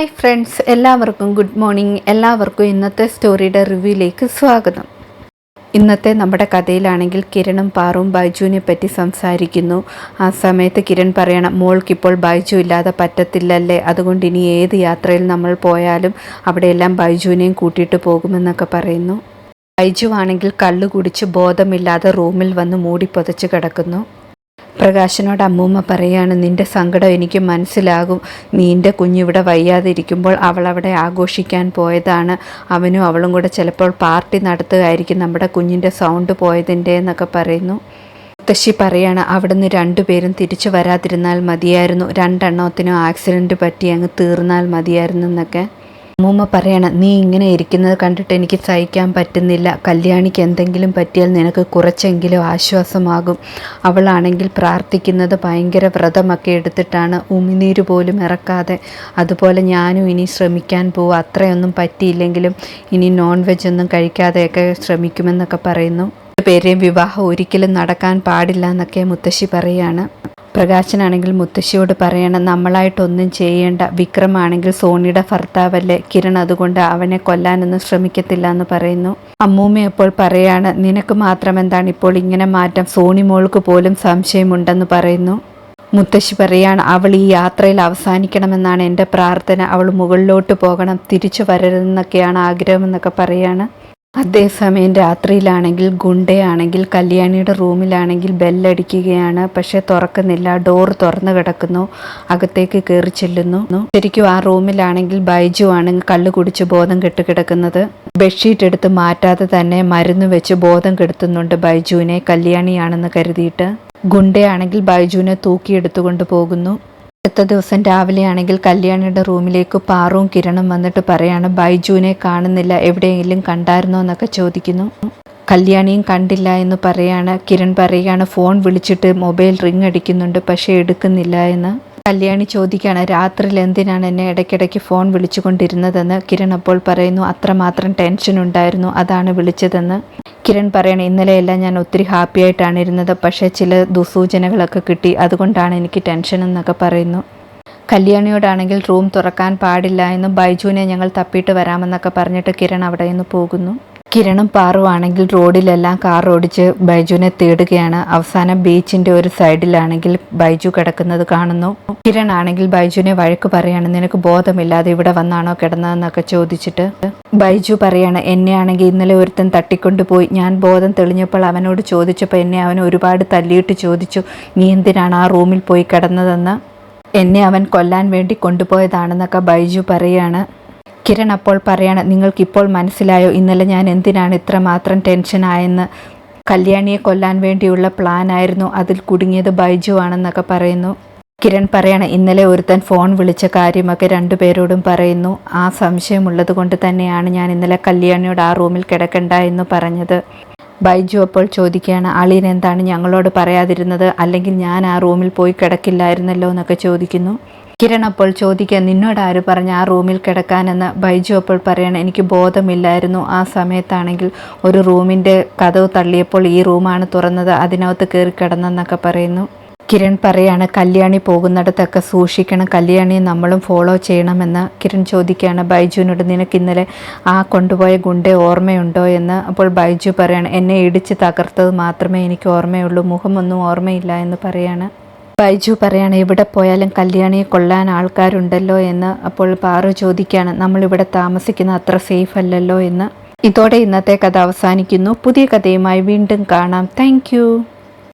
Hi friends എല്ലാവർക്കും good morning എല്ലാവർക്കും ഇന്നത്തെ സ്റ്റോറിയുടെ റിവ്യൂയിലേക്ക് സ്വാഗതം. ഇന്നത്തെ നമ്മുടെ കഥയിലാണെങ്കിൽ കിരണും പാറും ബൈജുവിനെ പറ്റി സംസാരിക്കുന്നു. ആ സമയത്ത് കിരൺ പറയണം മോൾക്കിപ്പോൾ ബൈജു ഇല്ലാതെ പറ്റത്തില്ലല്ലേ? അതുകൊണ്ട് ഇനി ഏത് യാത്രയിൽ നമ്മൾ പോയാലും അവിടെയെല്ലാം ബൈജുവിനെയും കൂട്ടിയിട്ട് പോകുമെന്നൊക്കെ പറയുന്നു. ബൈജു ആണെങ്കിൽ കള്ളു കുടിച്ച് ബോധമില്ലാതെ റൂമിൽ വന്ന് മൂടി പുതച്ച് കിടക്കുന്നു. പ്രകാശനോട് അമ്മൂമ്മ പറയുകയാണ് നിന്റെ സങ്കടം എനിക്ക് മനസ്സിലാകും. നിന്റെ കുഞ്ഞിവിടെ വയ്യാതിരിക്കുമ്പോൾ അവൾ അവിടെ ആഘോഷിക്കാൻ പോയതാണ്. അവനും അവളും കൂടെ ചിലപ്പോൾ പാർട്ടി നടത്തുകയായിരിക്കും. നമ്മുടെ കുഞ്ഞിന്റെ സൗണ്ട് പോയതിന്റെ എന്നൊക്കെ പറയുന്നു. മുത്തശ്ശി പറയാണ് അവിടുന്ന് രണ്ടുപേരും തിരിച്ചു വരാതിരുന്നാൽ മതിയായിരുന്നു. രണ്ടെണ്ണത്തിനും ആക്സിഡന്റ് പറ്റി അങ്ങ് തീർന്നാൽ മതിയായിരുന്നു എന്നൊക്കെ. അമ്മൂമ്മ പറയണം നീ ഇങ്ങനെ ഇരിക്കുന്നത് കണ്ടിട്ട് എനിക്ക് സഹിക്കാൻ പറ്റുന്നില്ല. കല്യാണിക്ക് എന്തെങ്കിലും പറ്റിയാൽ നിനക്ക് കുറച്ചെങ്കിലും ആശ്വാസമാകും. അവളാണെങ്കിൽ പ്രാർത്ഥിക്കുന്നത് ഭയങ്കര വ്രതമൊക്കെ എടുത്തിട്ടാണ്. ഉമിനീര് പോലും ഇറക്കാതെ. അതുപോലെ ഞാനും ഇനി ശ്രമിക്കാൻ പോവും. അത്രയൊന്നും പറ്റിയില്ലെങ്കിലും ഇനി നോൺ വെജ് ഒന്നും കഴിക്കാതെയൊക്കെ ശ്രമിക്കുമെന്നൊക്കെ പറയുന്നു. പേരെയും വിവാഹം ഒരിക്കലും നടക്കാൻ പാടില്ല എന്നൊക്കെ മുത്തശ്ശി പറയാണ്. പ്രകാശനാണെങ്കിൽ മുത്തശ്ശിയോട് പറയണം നമ്മളായിട്ടൊന്നും ചെയ്യേണ്ട. വിക്രമാണെങ്കിൽ സോണിയുടെ ഭർത്താവല്ലേ? കിരൺ അതുകൊണ്ട് അവനെ കൊല്ലാനൊന്നും ശ്രമിക്കത്തില്ല എന്ന് പറയുന്നു. അമ്മൂമ്മ അപ്പോൾ പറയാണ് നിനക്ക് മാത്രം എന്താണ് ഇപ്പോൾ ഇങ്ങനെ മാറ്റം? സോണി മോൾക്ക് പോലും സംശയമുണ്ടെന്ന് പറയുന്നു. മുത്തശ്ശി പറയാണ് അവൾ ഈ യാത്രയിൽ അവസാനിക്കണമെന്നാണ് എന്റെ പ്രാർത്ഥന. അവൾ മുകളിലോട്ട് പോകണം. തിരിച്ചു വരരുതെന്നൊക്കെയാണ് ആഗ്രഹമെന്നൊക്കെ പറയാണ്. അതേസമയം രാത്രിയിലാണെങ്കിൽ ഗുണ്ടയാണെങ്കിൽ കല്യാണിയുടെ റൂമിലാണെങ്കിൽ ബെല്ലടിക്കുകയാണ്. പക്ഷെ തുറക്കുന്നില്ല. ഡോർ തുറന്നു കിടക്കുന്നു. അകത്തേക്ക് കയറി ചെല്ലുന്നു. ശരിക്കും ആ റൂമിലാണെങ്കിൽ ബൈജു ആണെങ്കിൽ കള്ളു കുടിച്ച് ബോധം കെട്ട് കിടക്കുന്നത്. ബെഡ്ഷീറ്റ് എടുത്ത് മാറ്റാതെ തന്നെ മരുന്ന് വെച്ച് ബോധം കെടുത്തുന്നുണ്ട് ബൈജുവിനെ. കല്യാണിയാണെന്ന് കരുതിയിട്ട് ഗുണ്ടയാണെങ്കിൽ ബൈജുവിനെ തൂക്കിയെടുത്തുകൊണ്ട് പോകുന്നു. അടുത്ത ദിവസം രാവിലെയാണെങ്കിൽ കല്യാണിയുടെ റൂമിലേക്ക് പാറും കിരണും വന്നിട്ട് പറയാണ് ബൈജുവിനെ കാണുന്നില്ല എവിടെയെങ്കിലും കണ്ടായിരുന്നോ എന്നൊക്കെ ചോദിക്കുന്നു. കല്യാണിയും കണ്ടില്ല എന്ന് പറയാണ്. കിരൺ പറയുകയാണ് ഫോൺ വിളിച്ചിട്ട് മൊബൈൽ റിങ് അടിക്കുന്നുണ്ട് പക്ഷേ എടുക്കുന്നില്ല എന്ന്. കല്യാണി ചോദിക്കുകയാണ് രാത്രിയിൽ എന്തിനാണ് എന്നെ ഇടയ്ക്കിടയ്ക്ക് ഫോൺ വിളിച്ചുകൊണ്ടിരുന്നതെന്ന്? കിരൺ അപ്പോൾ പറയുന്നു അത്രമാത്രം ടെൻഷൻ ഉണ്ടായിരുന്നു അതാണ് വിളിച്ചതെന്ന്. കിരൺ പറയണം ഇന്നലെയെല്ലാം ഞാൻ ഒത്തിരി ഹാപ്പി ആയിട്ടാണ് ഇരുന്നത് പക്ഷേ ചില ദുസൂചനകളൊക്കെ കിട്ടി അതുകൊണ്ടാണ് എനിക്ക് ടെൻഷൻ എന്നൊക്കെ പറയുന്നു. കല്യാണിയോടാണെങ്കിൽ റൂം തുറക്കാൻ പാടില്ല എന്നും ബൈജുവിനെ ഞങ്ങൾ തപ്പിയിട്ട് വരാമെന്നൊക്കെ പറഞ്ഞിട്ട് കിരൺ അവിടെ നിന്ന് പോകുന്നു. കിരണും പാറുവാണെങ്കിൽ റോഡിലെല്ലാം കാർ ഓടിച്ച് ബൈജുവിനെ തേടുകയാണ്. അവസാനം ബീച്ചിന്റെ ഒരു സൈഡിലാണെങ്കിൽ ബൈജു കിടക്കുന്നത് കാണുന്നു. കിരൺ ആണെങ്കിൽ ബൈജുവിനെ വഴക്ക് പറയാണ് നിനക്ക് ബോധമില്ലാതെ ഇവിടെ വന്നാണോ കിടന്നതെന്നൊക്കെ ചോദിച്ചിട്ട് ബൈജു പറയാണ് എന്നെ ആണെങ്കിൽ ഇന്നലെ ഒരുത്തൻ തട്ടിക്കൊണ്ടുപോയി. ഞാൻ ബോധം തെളിഞ്ഞപ്പോൾ അവനോട് ചോദിച്ചപ്പോൾ എന്നെ അവൻ ഒരുപാട് തല്ലിയിട്ട് ചോദിച്ചു നീ എന്തിനാണ് ആ റൂമിൽ പോയി കിടന്നതെന്ന്? എന്നെ അവൻ കൊല്ലാൻ വേണ്ടി കൊണ്ടുപോയതാണെന്നൊക്കെ ബൈജു പറയാണ്. കിരൺ അപ്പോൾ പറയാണ് നിങ്ങൾക്കിപ്പോൾ മനസ്സിലായോ ഇന്നലെ ഞാൻ എന്തിനാണ് ഇത്രമാത്രം ടെൻഷനായെന്ന്? കല്യാണിയെ കൊല്ലാൻ വേണ്ടിയുള്ള പ്ലാൻ ആയിരുന്നു അതിൽ കുടുങ്ങിയത് ബൈജു ആണെന്നൊക്കെ പറയുന്നു. കിരൺ പറയാണ് ഇന്നലെ ഒരുത്തൻ ഫോൺ വിളിച്ച കാര്യമൊക്കെ രണ്ടുപേരോടും പറയുന്നു. ആ സംശയമുള്ളത് കൊണ്ട് തന്നെയാണ് ഞാൻ ഇന്നലെ കല്യാണിയോട് ആ റൂമിൽ കിടക്കണ്ട എന്ന് പറഞ്ഞത്. ബൈജു അപ്പോൾ ചോദിക്കുകയാണ് അളിയൻ എന്താണ് ഞങ്ങളോട് പറയാതിരുന്നത്? അല്ലെങ്കിൽ ഞാൻ ആ റൂമിൽ പോയി കിടക്കില്ലായിരുന്നല്ലോ? എന്നൊക്കെ ചോദിക്കുന്നു. കിരൺ അപ്പോൾ ചോദിക്കാൻ നിന്നോട് ആര് പറഞ്ഞ ആ റൂമിൽ കിടക്കാനെന്ന്? ബൈജു അപ്പോൾ പറയണം എനിക്ക് ബോധമില്ലായിരുന്നു. ആ സമയത്താണെങ്കിൽ ഒരു റൂമിന്റെ കഥവ് തള്ളിയപ്പോൾ ഈ റൂമാണ് തുറന്നത്. അതിനകത്ത് കയറി കിടന്നെന്നൊക്കെ പറയുന്നു. കിരൺ പറയാണ് കല്യാണി പോകുന്നിടത്തൊക്കെ സൂക്ഷിക്കണം. കല്യാണിയെ നമ്മളും ഫോളോ ചെയ്യണമെന്ന്. കിരൺ ചോദിക്കുകയാണ് ബൈജുവിനോട് നിനക്ക് ഇന്നലെ ആ കൊണ്ടുപോയ ഗുണ്ടെ ഓർമ്മയുണ്ടോ? എന്ന് അപ്പോൾ ബൈജു പറയാണ് എന്നെ ഇടിച്ച് തകർത്തത് മാത്രമേ എനിക്ക് ഓർമ്മയുള്ളൂ. മുഖമൊന്നും ഓർമ്മയില്ല എന്ന് പറയാണ്. ബൈജു പറയാണ് എവിടെ പോയാലും കല്യാണിയെ കൊള്ളാൻ ആൾക്കാരുണ്ടല്ലോ എന്ന് അപ്പോൾ പാറു ചോദിക്കുകയാണ് നമ്മളിവിടെ താമസിക്കുന്ന അത്ര സേഫ് അല്ലല്ലോ എന്ന്. ഇതോടെ ഇന്നത്തെ കഥ അവസാനിക്കുന്നു. പുതിയ കഥയുമായി വീണ്ടും കാണാം. താങ്ക്